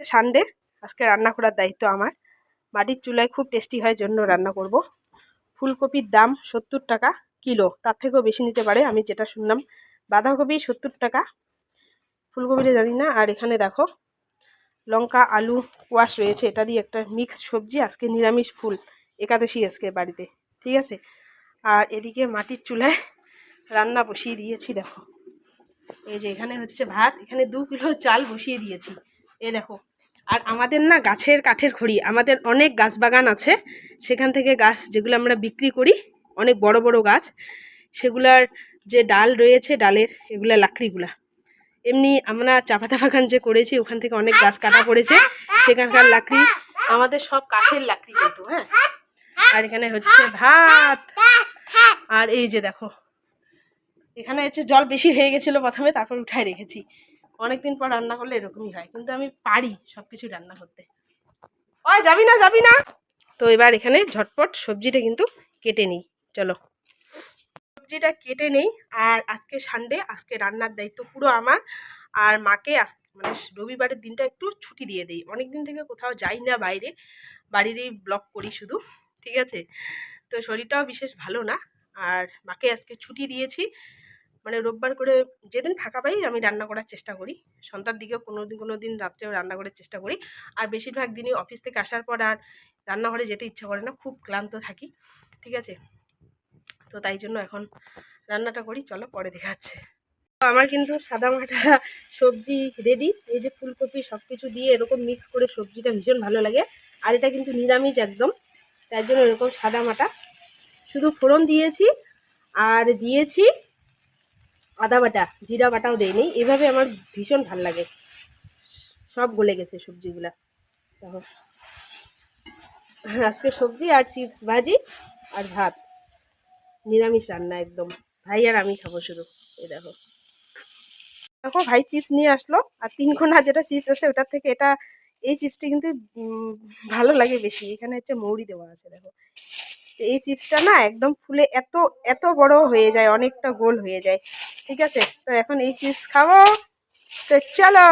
Sunday, আজকে রান্না করার দায়িত্ব আমার। মাটির চুলায় খুব টেস্টি হয়, জন্য রান্না করব। ফুলকপির দাম সত্তর টাকা কিলো, তার থেকেও বেশি নিতে পারে, আমি যেটা শুনলাম। বাঁধাকপি সত্তর টাকা, ফুলকপিটা জানি না। আর এখানে দেখো, লঙ্কা, আলু, কোয়াশ রয়েছে। এটা দিয়ে একটা মিক্স সবজি, আজকে নিরামিষ ফুল, একাদশী আজকে বাড়িতে, ঠিক আছে? আর এদিকে মাটির চুলায় রান্না বসিয়ে দিয়েছি, দেখো। এই যে এখানে হচ্ছে ভাত, এখানে দু কিলো চাল বসিয়ে দিয়েছি। এ দেখো, আর আমাদের না গাছের কাঠের খড়ি, আমাদের অনেক গাছ বাগান আছে। সেখান থেকে গাছ যেগুলো আমরা বিক্রি করি, অনেক বড় বড় গাছ, সেগুলার যে ডাল রয়েছে, ডালের এগুলা, লাকড়িগুলা। এমনি আমরা চা পাতা বাগান যে করেছি, ওখান থেকে অনেক গাছ কাটা পড়েছে। সেখানকার লাকড়ি, আমাদের সব কাঠের লাকড়ি কিন্তু হ্যাঁ? আর এখানে হচ্ছে ভাত। আর এই যে দেখো, এখানে হচ্ছে জল বেশি হয়ে গেছিল প্রথমে, তারপর উঠায় রেখেছি। অনেকদিন পর রান্না করলে এরকমই হয়। কিন্তু আমি পারি সব কিছু রান্না করতে। ও যাবি না যাবি না। তো এবার এখানে ঝটপট সবজিটা কিন্তু কেটে নিই। চলো। সবজিটা কেটে নেই আর আজকে সানডে আজকে রান্নার দায়িত্ব পুরো আমার। আর মাকে আজ মানে রবিবারের দিনটা একটু ছুটি দিয়ে দিই। অনেক দিন থেকে কোথাও যাই না বাইরে। বাড়িরই ব্লগ করি শুধু, ঠিক আছে? তো শরীরটাও বিশেষ ভালো না। আর মাকে আজকে ছুটি দিয়েছি। মানে রোববার করে যেদিন ফাঁকা পাই, আমি রান্না করার চেষ্টা করি। সন্ধ্যার দিকেও কোনো দিন কোনো দিন রাত্রেও রান্না করার চেষ্টা করি। আর বেশিরভাগ দিনই অফিস থেকে আসার পর আর রান্নাঘরে যেতে ইচ্ছা করে না, খুব ক্লান্ত থাকি, ঠিক আছে? তো তাই জন্য এখন রান্নাটা করি, চলো পরে দেখাচ্ছে আমার কিন্তু সাদা মাটা সবজি রেডি এই যে ফুলকপি সব কিছু দিয়ে এরকম মিক্স করে সবজিটা ভীষণ ভালো লাগে। আর এটা কিন্তু নিরামিষ একদম তার জন্য এরকম সাদা মাটা। শুধু ফোড়ন দিয়েছি, আর দিয়েছি আদা বাটা, জিরা বাটাও দেয়নি এভাবে আমার ভীষণ ভালো লাগে। সব গলে গেছে সবজিগুলা। দেখো। আজকে সবজি আর চিপস ভাজি আর ভাত। নিরামিষ রান্না একদম। ভাই আর আমি খাব শুধু। এই দেখো। দেখো, ভাই চিপস নিয়ে আসলো। আর তিন কোনা যেটা চিপস আছে, ওটার থেকে এটা, এই চিপসটি কিন্তু ভালো লাগে বেশি। এখানে হচ্ছে মৌরি দেওয়া আছে, দেখো। এই চিপসটা না একদম ফুলে এত এত বড় হয়ে যায়, অনেকটা গোল হয়ে যায়। ঠিক আছে? তো এখন এই চিপস খাব। তো চলো।